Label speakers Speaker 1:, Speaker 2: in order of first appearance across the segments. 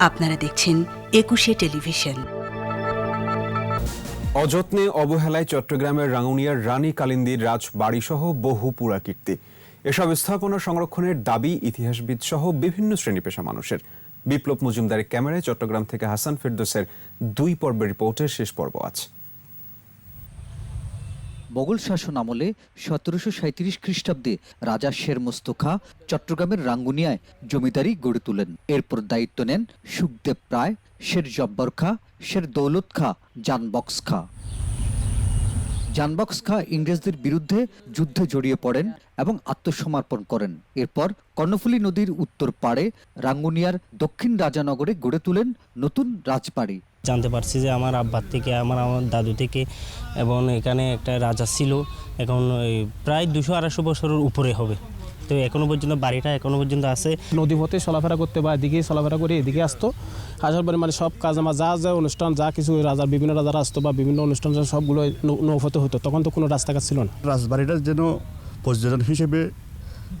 Speaker 1: আপনারা দেখছেন একুশে টেলিভিশন।
Speaker 2: অযত্নে অবহেলায় চট্টগ্রামের রাঙ্গুনিয়ার রানী কালিন্দির রাজবাড়িসহ বহু পুরাকীর্তি। এসব স্থাপনা সংরক্ষণের দাবি ইতিহাসবিদ সহ বিভিন্ন শ্রেণি পেশা মানুষের। বিপ্লব মজুমদারের ক্যামেরায় চট্টগ্রাম থেকে হাসান ফেরদোসের দুই পর্বের রিপোর্টের শেষ পর্ব আছে
Speaker 3: মোগল শাসন আমলে সতেরোশো সাঁত্রিশ খ্রিস্টাব্দে রাজা শের মোস্তখা চট্টগ্রামের রাঙ্গুনিয়ায় জমিদারি গড়ে তোলেন। এরপর দায়িত্ব নেন সুখদেব রায়, শের জব্বর খা, শের দৌলত খা, জানবক্স খা। জানবক্স খা ইংরেজদের বিরুদ্ধে যুদ্ধে জড়িয়ে পড়েন এবং আত্মসমর্পণ করেন। এরপর কর্ণফুলী নদীর উত্তর পাড়ে রাঙ্গুনিয়ার দক্ষিণ রাজানগরে গড়ে তোলেন নতুন রাজবাড়ি।
Speaker 4: জানতে পারছি যে আমার আব্বার থেকে আমার আমার দাদু থেকে এবং এখানে একটা রাজা ছিল। এখন ওই প্রায় দুশো আড়াইশো বছরের উপরে হবে। তো এখনও পর্যন্ত বাড়িটা এখনও পর্যন্ত আছে।
Speaker 5: নদীপথে চলাফেরা করতে বা এদিকে চলাফেরা করে এদিকে আসতো। আসার পরে মানে সব কাজ আমার যা যা অনুষ্ঠান যা কিছু রাজার বিভিন্ন রাজারা আসতো বা বিভিন্ন অনুষ্ঠান সবগুলো নৌপথে হতো তখন তো কোনো রাস্তাঘাট ছিল না।
Speaker 6: রাজবাড়িটা যেন পর্যটন হিসেবে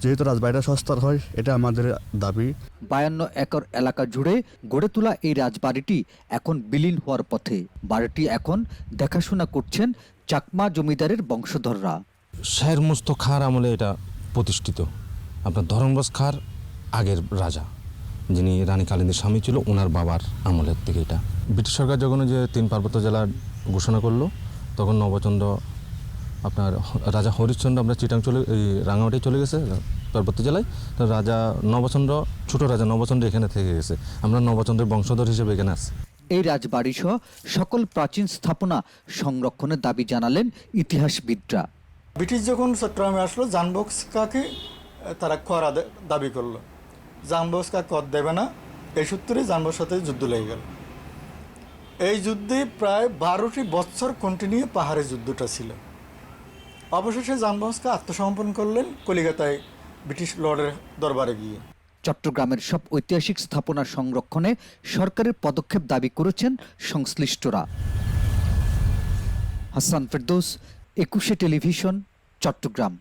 Speaker 6: যেহেতু রাজবাড়িটা সস্তার হয় এটা আমাদের দাবি।
Speaker 3: বায়ান্ন একর এলাকা জুড়ে গড়ে তোলা এই রাজবাড়িটি এখন বিলীন হওয়ার পথে। বাড়িটি এখন দেখাশোনা করছেন চাকমা জমিদারের বংশধররা।
Speaker 7: শের মুস্ত খার আমলে এটা প্রতিষ্ঠিত। আপনার ধরমবস খার আগের রাজা যিনি রানী কালিন্দের স্বামী ছিল ওনার বাবার আমলের থেকে এটা। ব্রিটিশ সরকার যখন যে তিন পার্বত্য জেলার ঘোষণা করল তখন নবচন্দ্র আপনার রাজা হরিশ্চন্দ্র আমরা চিটাং চলে এই রাঙামাটি চলে গেছে পার্বত্য জেলায়। তো রাজা নবচন্দ্র ছোট রাজা নবচন্দ্র এখানে থেকে গেছে। আমরা নবচন্দ্রের বংশধর হিসেবে এখানে আছি।
Speaker 3: এই রাজবাড়ি সহ সকল প্রাচীন স্থাপনা সংরক্ষণের দাবি জানালেন ইতিহাসবিদরা।
Speaker 8: ব্রিটিশ যখন চট্টগ্রামে আসলো জানবক্স কাকে তারা কর আদে- দাবি করল। জানবক্স কা কর দেবে না এই সূত্রে জানবক্স সাথে যুদ্ধ লেগে গেল। এই যুদ্ধে প্রায় বারোটি বছর কন্টিনিউ পাহাড়ে যুদ্ধটা ছিল। অবশেষে জানবক্সকে আত্মসমর্পণ করলেন কলিকাতায় ব্রিটিশ লর্ডের দরবারে গিয়ে।
Speaker 3: চট্টগ্রামের সব ঐতিহাসিক স্থাপনা সংরক্ষণে সরকারের পদক্ষেপ দাবি করেছেন সংশ্লিষ্টরা। হাসান ফেরদোস, একুশে টেলিভিশন, চট্টগ্রাম।